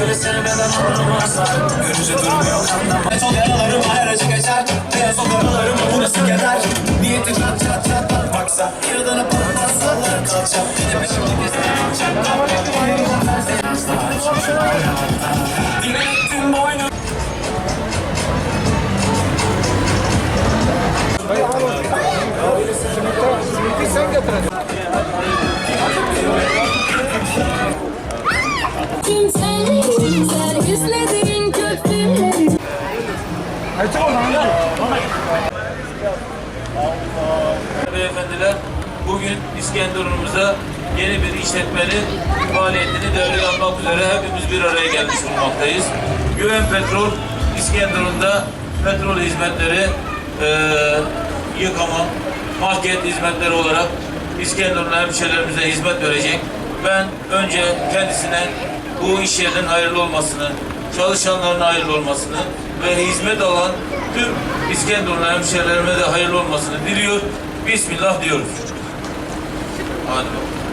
Böyle sevmeden olmaz Görünce durmuyor kandan Beton yaralarım her acı geçer Beyaz o karalarım bu nasıl keder Niyeti çat çat çat baksa Yaradanı patlatsalar kalacak Yine peşimde gezmeye çat Dile Kimsenin güzel yüzlerin köprüleri Beyefendiler bugün İskenderun'umuza yeni bir işletmenin faaliyetini devreye almak üzere hepimiz bir araya gelmiş bulunmaktayız. Güven Petrol İskenderun'da petrol hizmetleri, eee, yıkama, market hizmetleri olarak İskenderun hemşehrilerimize hizmet verecek. Ben önce kendisine bu iş yerinin hayırlı olmasını, çalışanların hayırlı olmasını ve hizmet alan tüm İskenderun hemşehrilerime de hayırlı olmasını diliyor. Bismillah diyoruz. Hadi bakalım.